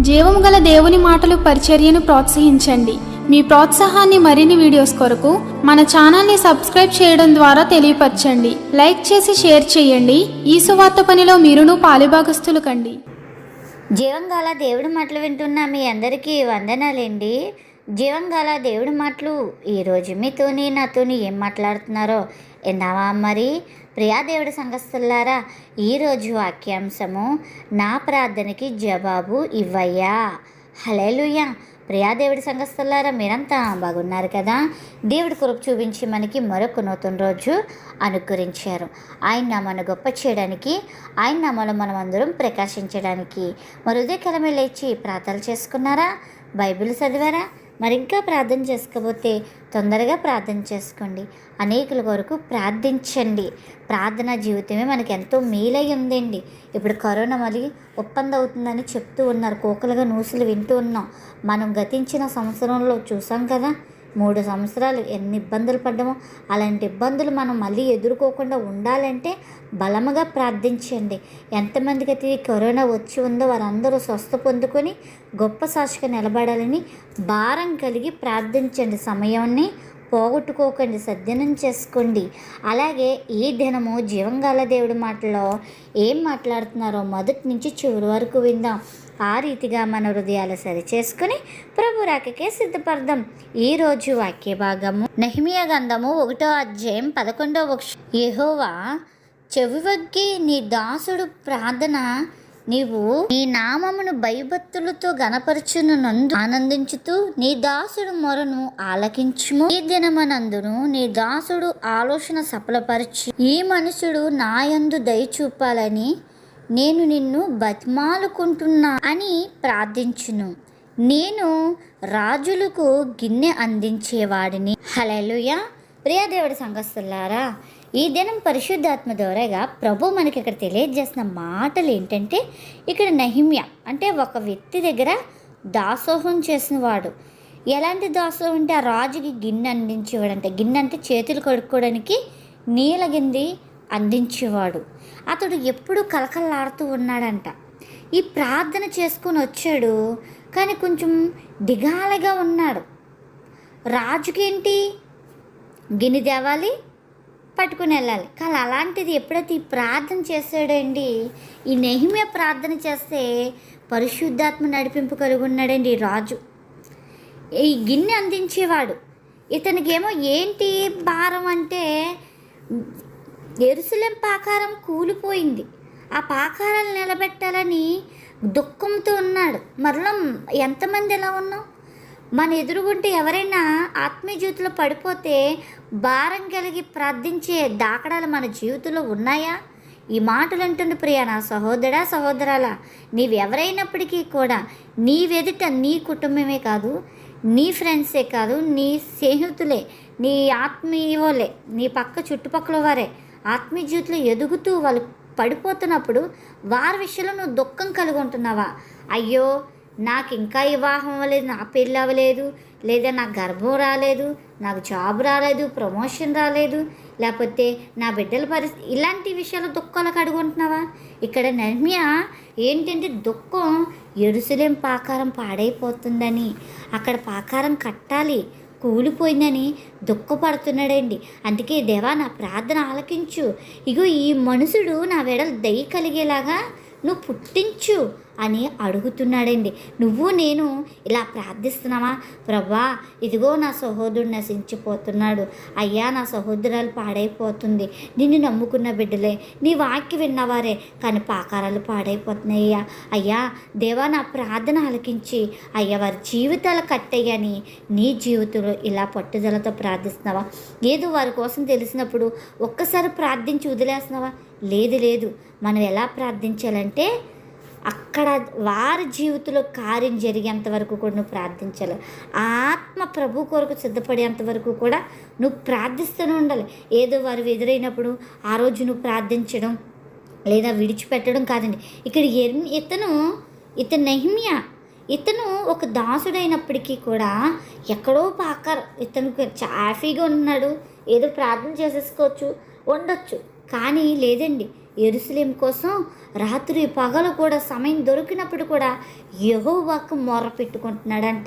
జీవం గల దేవుని మాటలు పరిచర్యను ప్రోత్సహించండి. మీ ప్రోత్సాహాన్ని మరిన్ని వీడియోస్ కొరకు మన ఛానల్ని సబ్స్క్రైబ్ చేయడం ద్వారా తెలియపరచండి. లైక్ చేసి షేర్ చేయండి. ఈ సువార్త పనిలో మీరును పాలుభాగస్తులు కండి. జీవంగాల దేవుడి మాటలు వింటున్న మీ అందరికీ వందనాలండి. జీవంగాల దేవుడి మాటలు ఈరోజు మీతోని నాతోని ఏం మాట్లాడుతున్నారో విన్నావా మరి? ప్రియా దేవుడి సంఘస్థులారా ఈరోజు వాక్యాంశము నా ప్రార్థనకి జవాబు ఇవ్వయ్యా. హలేలుయ్యా ప్రియా దేవుడి సంఘస్థులారా మీరంతా బాగున్నారు కదా? దేవుడి కృప చూపించి మనకి మరొక నూతన రోజు అనుకరించారు. ఆయన నామాన్ని గొప్ప చేయడానికి ఆయన నామాలో మనం అందరం ప్రకాశించడానికి. మరి ఉదయకాలమే లేచి ప్రార్థనలు చేసుకున్నారా? బైబిల్ చదివారా? మరింకా ప్రార్థన చేసుకోబోతే తొందరగా ప్రార్థన చేసుకోండి. అనేకుల కొరకు ప్రార్థించండి. ప్రార్థన జీవితమే మనకి ఎంతో మేలై ఉందండి. ఇప్పుడు కరోనా మరి ఒప్పందం అవుతుందని చెప్తూ ఉన్నారు. కోకలుగా నూసులు వింటూ ఉన్నాం. మనం గతించిన సంవత్సరంలో చూసాం కదా. మూడు సంవత్సరాలు ఎన్ని ఇబ్బందులు పడ్డామో అలాంటి ఇబ్బందులు మనం మళ్ళీ ఎదుర్కోకుండా ఉండాలంటే బలముగా ప్రార్థించండి. ఎంతమందికి అయితే ఈ కరోనా వచ్చి ఉందో వారందరూ స్వస్థ పొందుకొని గొప్ప సాక్షిగా నిలబడాలని భారం కలిగి ప్రార్థించండి. సమయాన్ని పోగొట్టుకోకండి. సద్యనం చేసుకోండి. అలాగే ఈ దినము జీవంగాల దేవుడి మాటలో ఏం మాట్లాడుతున్నారో మొదటి నుంచి చివరి వరకు విందాం. ఆ రీతిగా మన హృదయాలు సరి చేసుకుని ప్రభు రాకకే సిద్ధపడదాం. ఈరోజు వాక్య భాగము నహిమియా గంధము ఒకటో అధ్యాయం పదకొండో వక్ష యెహోవా చెవివగ్గి నీ దాసుడు ప్రార్థన నీవు నీ నామమును భయభక్తులతో గనపరచును నందు ఆనందించుతూ నీ దాసుడు మొరను ఆలకించుము. ఈ దినమనందును నీ దాసుడు ఆలోచన సఫలపరచి ఈ మనుషుడు నాయందు దయ చూపాలని నేను నిన్ను బతిమాలుకుంటున్నా అని ప్రార్థించును. నేను రాజులకు గిన్నె అందించేవాడిని. హలలుయ ప్రియదేవుడి సంఘస్థులారా ఈ దినం పరిశుద్ధాత్మ ద్వారాగా ప్రభు మనకి ఇక్కడ తెలియజేసిన మాటలు ఏంటంటే ఇక్కడ నహిమ్య అంటే ఒక వ్యక్తి దగ్గర దాసోహం చేసిన వాడు ఎలాంటి దాసోహం అంటే ఆ రాజుకి గిన్నె అందించేవాడు అంటే గిన్నె అంటే చేతులు కడుక్కోవడానికి నీలగింది అందించేవాడు. అతడు ఎప్పుడూ కలకల్లాడుతూ ఉన్నాడంట. ఈ ప్రార్థన చేసుకుని వచ్చాడు కానీ కొంచెం దిగాలగా ఉన్నాడు. రాజుకేంటి? గిన్నె తేవాలి పట్టుకుని వెళ్ళాలి. కానీ అలాంటిది ఎప్పుడైతే ఈ ప్రార్థన చేశాడండి ఈ నెహిమే ప్రార్థన చేస్తే పరిశుద్ధాత్మ నడిపింపు కలిగి ఉన్నాడండి రాజు. ఈ గిన్నె అందించేవాడు. ఇతనికేమో ఏంటి భారం అంటే ఎరుసలేం పాకారం కూలిపోయింది. ఆ పాకారాలు నిలబెట్టాలని దుఃఖంతో ఉన్నాడు. మరలా ఎంతమంది ఎలా ఉన్నాం మన ఎదురుగుంటే ఎవరైనా ఆత్మీయజీవితంలో పడిపోతే భారం కలిగి ప్రార్థించే దాకడాలు మన జీవితంలో ఉన్నాయా? ఈ మాటలు అంటుంది ప్రియ నా సహోదరా సహోదరాలా నీవెవరైనప్పటికీ కూడా నీవెదుట నీ కుటుంబమే కాదు నీ ఫ్రెండ్సే కాదు నీ స్నేహితులే నీ ఆత్మీయులే నీ పక్క చుట్టుపక్కల వారే. ఆత్మీయ ఎదుగుతూ వాళ్ళు పడిపోతున్నప్పుడు వారి విషయంలో నువ్వు దుఃఖం కలిగి ఉంటున్నావా అయ్యో నాకు ఇంకా వివాహం అవ్వలేదు నా పెళ్ళి అవ్వలేదు లేదా నాకు గర్భం రాలేదు నాకు జాబ్ రాలేదు ప్రమోషన్ రాలేదు లేకపోతే నా బిడ్డల పరిస్థితి ఇలాంటి విషయాలు దుఃఖాలు కడుగుంటున్నావా ఇక్కడ నర్మ్య ఏంటంటే దుఃఖం ఎరుసలేం పాకారం పాడైపోతుందని. అక్కడ పాకారం కట్టాలి. కూలిపోయిందని దుఃఖపడుతున్నాడండి. అందుకే దేవా నా ప్రార్థన ఆలకించు. ఇగో ఈ మనుషుడు నా వెడలు దయ కలిగేలాగా నువ్వు పుట్టించు. అని అడుగుతున్నాడండి. నువ్వు నేను ఇలా ప్రార్థిస్తున్నావా ప్రభా ఇదిగో నా సహోదరుడు నశించిపోతున్నాడు. అయ్యా నా సహోదరాలు పాడైపోతుంది. నిన్ను నమ్ముకున్న బిడ్డలే నీ వాక్య విన్నవారే కానీ పాకారాలు పాడైపోతున్నాయి అయ్యా అయ్యా దేవా నా ప్రార్థన ఆలకించి అయ్యా వారి జీవితాలు కట్టయ్యని నీ జీవితంలో ఇలా పట్టుదలతో ప్రార్థిస్తున్నావా? ఏదో వారి కోసం తెలిసినప్పుడు ఒక్కసారి ప్రార్థించి వదిలేస్తున్నావా? లేదు లేదు. మనం ఎలా ప్రార్థించాలంటే అక్కడ వారి జీవితంలో కార్యం జరిగేంత వరకు కూడా నువ్వు ప్రార్థించాలి. ఆత్మ ప్రభు కొరకు సిద్ధపడేంత వరకు కూడా నువ్వు ప్రార్థిస్తూనే ఉండాలి. ఏదో వారు ఎదురైనప్పుడు ఆ రోజు నువ్వు ప్రార్థించడం లేదా విడిచిపెట్టడం కాదండి. ఇక్కడ ఇతను ఇతను నెహిమియా ఇతను ఒక దాసుడైనప్పటికీ కూడా ఎక్కడో పాకారు ఇతను చాఫీగా ఉన్నాడు. ఏదో ప్రార్థన చేసేసుకోవచ్చు ఉండొచ్చు. కానీ లేదండి. ఎరుసలేం కోసం రాత్రి పగలు కూడా సమయం దొరికినప్పుడు కూడా యహోవాకు మొర పెట్టుకుంటున్నాడంట.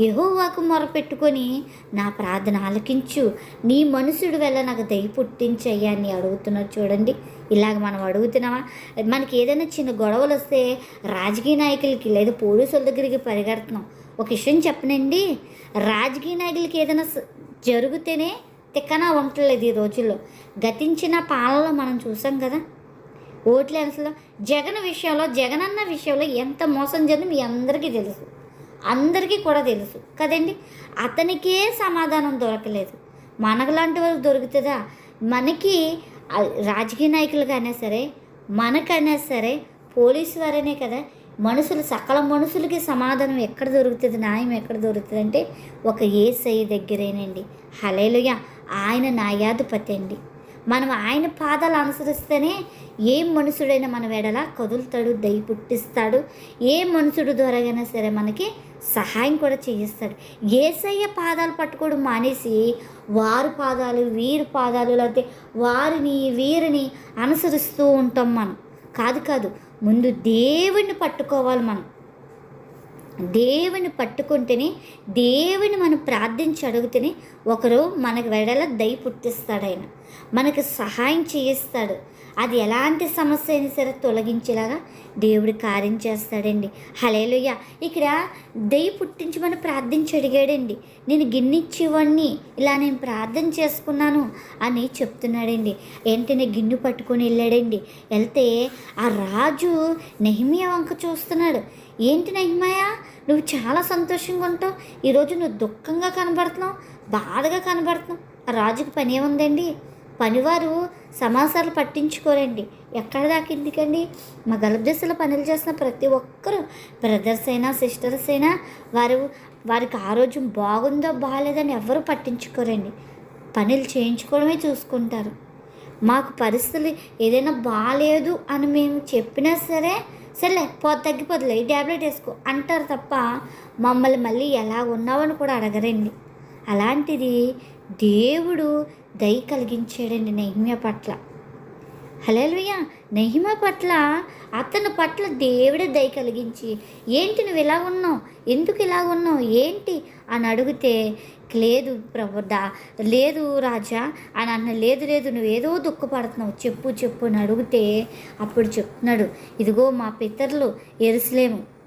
యహోవాకు మొర పెట్టుకొని నా ప్రార్థన ఆలకించు. నీ మనుషుడు వల్ల నాకు దయ పుట్టించయ్యా అని అడుగుతున్నాడు చూడండి. ఇలాగ మనం అడుగుతున్నామా? మనకి ఏదైనా చిన్న గొడవలు వస్తే రాజకీయ నాయకులకి లేదా పోలీసుల దగ్గరికి పరిగెడుతున్నాం. ఒక విషయం చెప్పనండి. రాజకీయ నాయకులకి ఏదైనా జరిగితేనే తిక్కన ఉండట్లేదు ఈ రోజుల్లో. గతించిన పాలలో మనం చూసాం కదా. ఓట్ల అసలు జగన్ విషయంలో జగనన్న విషయంలో ఎంత మోసం జరిగింది మీ అందరికీ తెలుసు. అందరికీ కూడా తెలుసు. కదండి? అతనికే సమాధానం దొరకలేదు. మనకులాంటి వాళ్ళు దొరుకుతుందా? మనకి రాజకీయ నాయకులుగానే సరే మనకైనా సరే పోలీసు వారనే కదా. మనుషులు సకల మనుషులకి సమాధానం ఎక్కడ దొరుకుతుంది న్యాయం ఎక్కడ దొరుకుతుంది అంటే ఒక ఏసై దగ్గరేనండి. హలేలుయ ఆయన న్యాయాధిపతి అండి. మనం ఆయన పాదాలు అనుసరిస్తేనే ఏ మనుషుడైనా మన వెడలా కదులుతాడు దయ పుట్టిస్తాడు. ఏ మనుషుడు ద్వారాగైనా సరే మనకి సహాయం కూడా చేయిస్తాడు. ఏసయ్య పాదాలు పట్టుకోవడం మానేసి వారి పాదాలు వీరి పాదాలు లేకపోతే వారిని వీరిని అనుసరిస్తూ ఉంటాం మనం. కాదు కాదు ముందు దేవుణ్ణి పట్టుకోవాలి మనం. దేవుని పట్టుకుంటేనే దేవుని మనం ప్రార్థించి అడిగితేనే ఒకరు మనకు వెడల దయ పుట్టిస్తాడు ఆయన. మనకు సహాయం చేయిస్తాడు. అది ఎలాంటి సమస్య అయినా సరే తొలగించేలాగా దేవుడు కార్యం చేస్తాడండి. హలేలుయ్య ఇక్కడ దయ పుట్టించమని ప్రార్థించి అడిగాడండి. నేను గిన్నెచ్చేవాడిని ఇలా నేను ప్రార్థన చేసుకున్నాను అని చెప్తున్నాడండి. వెంటనే గిన్నె పట్టుకొని వెళ్ళాడండి. వెళ్తే ఆ రాజు నెహిమియా వంక చూస్తున్నాడు. ఏంటి నెహిమయ? నువ్వు చాలా సంతోషంగా ఉంటావు. ఈరోజు నువ్వు దుఃఖంగా కనబడుతున్నావు బాధగా కనబడుతున్నావు. ఆ రాజుకి పని ఏముందండి? పనివారు సమాసాలు పట్టించుకోరండి. ఎక్కడ దాకా ఎందుకండి? మా గలబ్దశలో పనులు చేసిన ప్రతి ఒక్కరు బ్రదర్స్ అయినా సిస్టర్స్ అయినా వారు వారికి ఆరోగ్యం బాగుందో బాగాలేదని ఎవరు పట్టించుకోరండి. పనులు చేయించుకోవడమే చూసుకుంటారు. మాకు పరిస్థితులు ఏదైనా బాగాలేదు అని మేము చెప్పినా సరే సరేలే పో తగ్గిపోదులే ఈ ట్యాబ్లెట్ వేసుకో అంటారు తప్ప మమ్మల్ని మళ్ళీ ఎలా ఉన్నావని కూడా అడగరండి. అలాంటిది దేవుడు దయ కలిగించాడండి నెహిమ్య పట్ల. హలేలుయ్య నహిమ పట్ల అతని పట్ల దేవుడే దయ కలిగించి ఏంటి నువ్వు ఇలా ఉన్నావు? ఎందుకు ఇలా ఉన్నావు? ఏంటి? అని అడిగితే లేదు ప్రభు దా లేదు రాజా అని అన్న లేదు లేదు నువ్వు ఏదో దుఃఖపడుతున్నావు చెప్పు చెప్పు అని అడిగితే అప్పుడు చెప్తున్నాడు ఇదిగో మా పితరులు ఎరుసలేము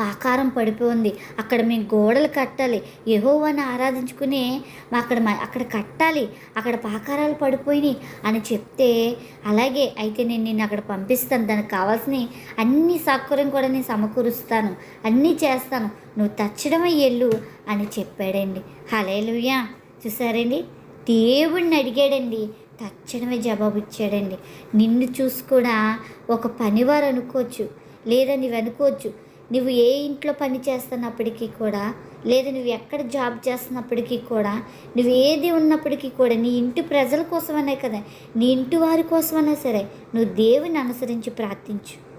ఆకారం పడిపోయింది అక్కడ మేము గోడలు కట్టాలి. యెహోవాని ఆరాధించుకునే మా అక్కడ మ- అక్కడ కట్టాలి. అక్కడ పాకారాలు పడిపోయినాయి అని చెప్తే అలాగే అయితే నేను నిన్ను అక్కడ పంపిస్తాను. దానికి కావాల్సిన అన్ని సౌకర్యం కూడా నేను సమకూరుస్తాను. అన్నీ చేస్తాను. నువ్వు తచ్చడమే ఎల్లు అని చెప్పాడండి. హలేలుయ్యా చూసారండి? దేవుణ్ణి అడిగాడండి. తచ్చడమే జవాబు ఇచ్చాడండి. నిన్ను చూసి కూడా ఒక పనివారు అనుకోవచ్చు. లేదా నువ్వు అనుకోవచ్చు. నువ్వు ఏ ఇంట్లో పని చేస్తున్నప్పటికీ కూడా లేదా నువ్వు ఎక్కడ జాబ్ చేస్తున్నప్పటికీ కూడా నువ్వు ఏది ఉన్నప్పటికీ కూడా నీ ఇంటి ప్రజల కోసమనే కదా నీ ఇంటి వారి కోసమైనా సరే నువ్వు దేవుని అనుసరించి ప్రార్థించు.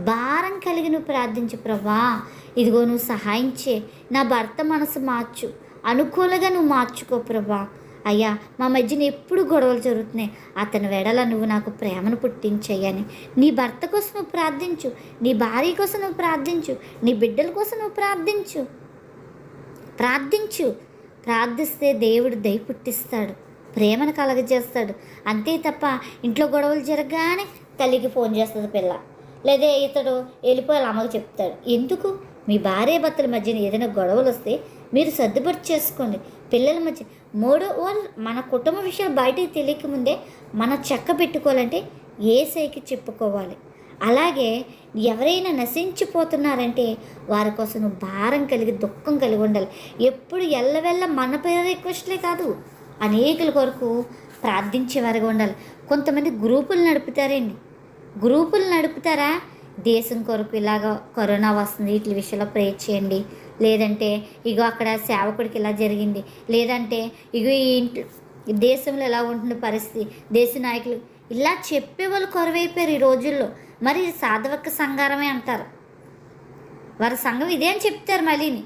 భారం కలిగి నువ్వు ప్రార్థించు ప్రభా. ఇదిగో నువ్వు సహాయం చే నా భర్త మనసు మార్చు. అనుకూలంగా నువ్వు మార్చుకో ప్రభా. అయ్యా మా మధ్యన ఎప్పుడు గొడవలు జరుగుతున్నాయి. అతని వెడల నువ్వు నాకు ప్రేమను పుట్టించయ్యని నీ భర్త కోసం నువ్వు ప్రార్థించు. నీ భార్య కోసం నువ్వు ప్రార్థించు. నీ బిడ్డల కోసం నువ్వు ప్రార్థించు. ప్రార్థించు. ప్రార్థిస్తే దేవుడు దయ పుట్టిస్తాడు. ప్రేమను కలగజేస్తాడు. అంతే తప్ప ఇంట్లో గొడవలు జరగగానే తల్లికి ఫోన్ చేస్తుంది పిల్ల. లేదా ఇతడు వెళ్ళిపోయి అమ్మకు చెప్తాడు. ఎందుకు? మీ భార్య భర్తల మధ్యన ఏదైనా గొడవలు వస్తే మీరు సర్దుబాటు చేసుకోండి. పిల్లల మధ్య మూడు మన కుటుంబ విషయాలు బయటికి తెలియక ముందే మన చెక్క పెట్టుకోవాలంటే ఏ సైకి చెప్పుకోవాలి. అలాగే ఎవరైనా నశించిపోతున్నారంటే వారి కోసం నువ్వు భారం కలిగి దుఃఖం కలిగి ఉండాలి. ఎప్పుడు ఎల్లవెల్ల మన పేరు రిక్వెస్ట్లే కాదు. అనేకుల కొరకు ప్రార్థించేవారుగా ఉండాలి. కొంతమంది గ్రూపులు నడుపుతారండి. గ్రూపులు నడుపుతారా? దేశం కొరకు ఇలాగ కరోనా వస్తుంది వీటి విషయంలో ప్రే చేయండి. లేదంటే ఇగో అక్కడ సేవకుడికి ఇలా జరిగింది. లేదంటే ఇగో ఈ ఇంట్లో దేశంలో ఎలా ఉంటున్న పరిస్థితి దేశ నాయకులు ఇలా చెప్పే వాళ్ళు కొరవైపోయారు ఈ రోజుల్లో. మరి సాధవక్క సంగారమే అంటారు. వారి సంఘం ఇదే అని చెప్తారు మళ్ళీని.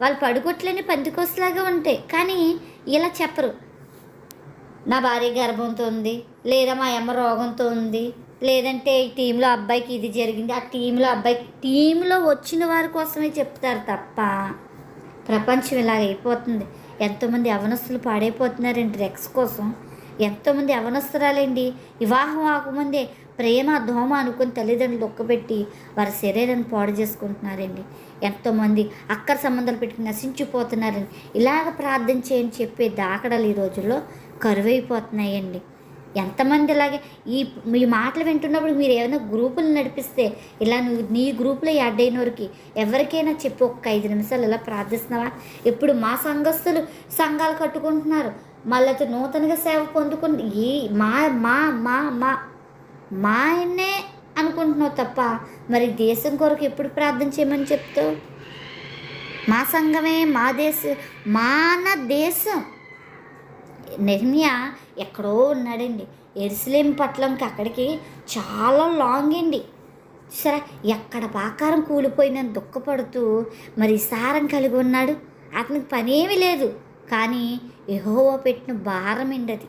వాళ్ళు పడుకోట్లేని పందికోసలాగా ఉంటాయి కానీ ఇలా చెప్పరు. నా భార్య గర్భంతో ఉంది. లేదా మా అమ్మ రోగంతో ఉంది. లేదంటే ఈ టీంలో అబ్బాయికి ఇది జరిగింది. ఆ టీంలో అబ్బాయికి టీంలో వచ్చిన వారి కోసమే చెప్తారు తప్ప ప్రపంచం ఇలాగ అయిపోతుంది. ఎంతోమంది అవనస్తులు పాడైపోతున్నారండి డ్రగ్స్ కోసం. ఎంతోమంది అవనస్తురాలండి వివాహం ఆకముందే ప్రేమ దోమ అనుకుని తల్లిదండ్రులు ఒక్కబెట్టి వారి శరీరాన్ని పాడు చేసుకుంటున్నారండి. ఎంతోమంది అక్కర సంబంధాలు పెట్టుకుని నశించిపోతున్నారండి. ఇలాగ ప్రార్థన చేయని చెప్పే దాకడలు ఈ రోజుల్లో కరువైపోతున్నాయండి. ఎంతమంది ఇలాగే ఈ మీ మాటలు వింటున్నప్పుడు మీరు ఏమైనా గ్రూపులు నడిపిస్తే ఇలా నువ్వు నీ గ్రూప్లో యాడ్ అయిన వారికి ఎవరికైనా చెప్పి ఒక్క ఐదు నిమిషాలు ఇలా ప్రార్థిస్తున్నావా? ఇప్పుడు మా సంఘస్థులు సంఘాలు కట్టుకుంటున్నారు. మళ్ళీ నూతనగా సేవ పొందుకుని ఈ మా మా మా మా మా ఆయన్నే అనుకుంటున్నావు తప్ప మరి దేశం కొరకు ఎప్పుడు ప్రార్థన చేయమని చెప్తావు? మా సంఘమే మా దేశం మాన దేశం. నెహ్మియా ఎక్కడో ఉన్నాడండి. ఎరుసలేం పట్లంకి అక్కడికి చాలా లాంగ్ అండి. సరే ఎక్కడ పాకారం కూలిపోయిందని దుఃఖపడుతూ మరి సారం కలిగి ఉన్నాడు. అతనికి పనేమీ లేదు. కానీ ఎహోవో పెట్టిన భారం అండి అది.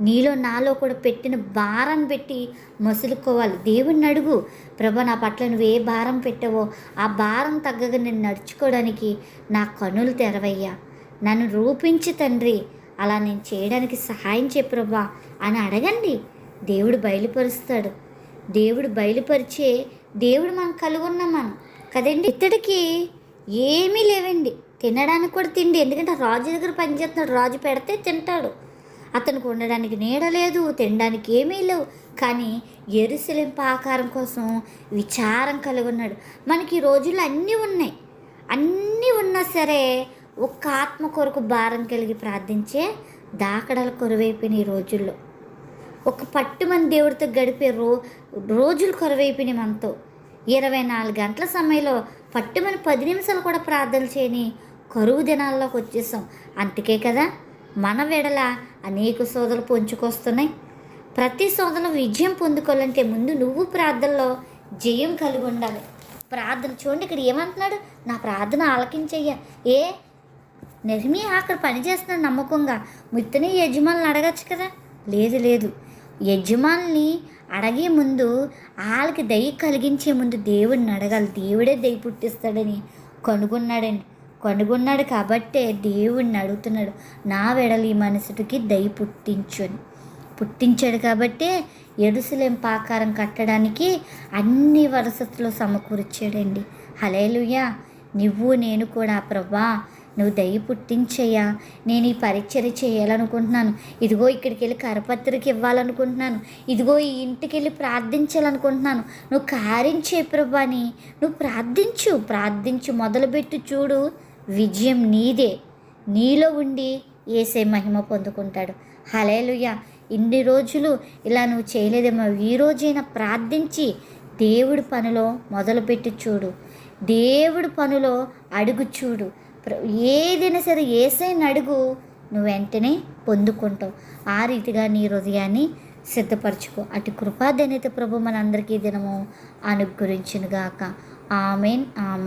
నీలో నాలో కూడా పెట్టిన భారం పెట్టి మసులుకోవాలి. దేవుణ్ణి అడుగు. ప్రభా నా పట్ల నువ్వు ఏ భారం పెట్టావో ఆ భారం తగ్గగా నేను నడుచుకోవడానికి నా కనులు తెరవయ్యా. నన్ను రూపించి తండ్రి. అలా నేను చేయడానికి సహాయం చే ప్రభా అని అడగండి. దేవుడు బయలుపరుస్తాడు. దేవుడు బయలుపరిచే దేవుడు మనం కలుగున్నాం మనం. కదండి? ఇతడికి ఏమీ లేవండి. తినడానికి కూడా తిండి. ఎందుకంటే రాజు దగ్గర పనిచేస్తున్నాడు రాజు పెడితే తింటాడు. అతనికి ఉండడానికి నీడ లేదు తినడానికి ఏమీ లేవు. కానీ ఎరుసలింప ఆకారం కోసం విచారం కలిగి ఉన్నాడు మనకి ఈ రోజుల్లో అన్నీ ఉన్నాయి. అన్నీ ఉన్నా సరే ఒక్క ఆత్మ కొరకు భారం కలిగి ప్రార్థించే దాకడాల కొరవైపోయిన ఈ రోజుల్లో. ఒక పట్టు దేవుడితో గడిపే రో రోజులు కొరవైపోయినాయి మనతో. ఇరవై నాలుగు గంటల సమయంలో పట్టుమని పది నిమిషాలు కూడా ప్రార్థన చేయని కరువు దినాల్లోకి వచ్చేసాం. అందుకే కదా మన వెడల అనేక సోదలు పొంచుకొస్తున్నాయి. ప్రతి సోదరులు విజయం పొందుకోవాలంటే ముందు నువ్వు ప్రార్థనలో జయం కలిగి ఉండాలి ప్రార్థన చూడండి ఇక్కడ ఏమంటున్నాడు? నా ప్రార్థన ఆలకించయ్యా. ఏ నిజమే అక్కడ పని చేస్తున్నాడు నమ్మకంగా మిత్తని యజమానులు అడగచ్చు కదా? లేదు లేదు. యజమానుల్ని అడిగే ముందు వాళ్ళకి దయ కలిగించే ముందు దేవుడిని అడగాలి. దేవుడే దయ పుట్టిస్తాడని కనుగొన్నాడండి. కనుగొన్నాడు కాబట్టే దేవుడిని అడుగుతున్నాడు. నా వెడలు ఈ మనుషుడికి దయ పుట్టించు అని పుట్టించాడు కాబట్టే ఎరుసలేం పాకారం కట్టడానికి అన్ని వరసతులు సమకూర్చాడండి. హలేలుయా నువ్వు నేను కూడా ప్రభా నువ్వు దయ పుట్టించయ్యా. నేను ఈ పరిచర్య చేయాలనుకుంటున్నాను. ఇదిగో ఇక్కడికి వెళ్ళి కరపత్రిక ఇవ్వాలనుకుంటున్నాను. ఇదిగో ఈ ఇంటికి వెళ్ళి ప్రార్థించాలనుకుంటున్నాను. నువ్వు కార్యం చేయి అని నువ్వు ప్రార్థించు. ప్రార్థించు. మొదలుపెట్టు చూడు. విజయం నీదే. నీలో ఉండి ఏసే మహిమ పొందుకుంటాడు. హలేలుయ ఇన్ని రోజులు ఇలా నువ్వు చేయలేదేమో. ఈ రోజైనా ప్రార్థించి దేవుడి పనిలో మొదలుపెట్టి చూడు. దేవుడి పనిలో అడుగు చూడు. ఏదైనా సరే ఏసైనా అడుగు నువ్వు వెంటనే పొందుకుంటావు. ఆ రీతిగా నీ హృదయాన్ని సిద్ధపరచుకో. అటు కృపాదనైతే ప్రభు మనందరికీ దినము అనుగ్రహించునుగాక. Amen amen.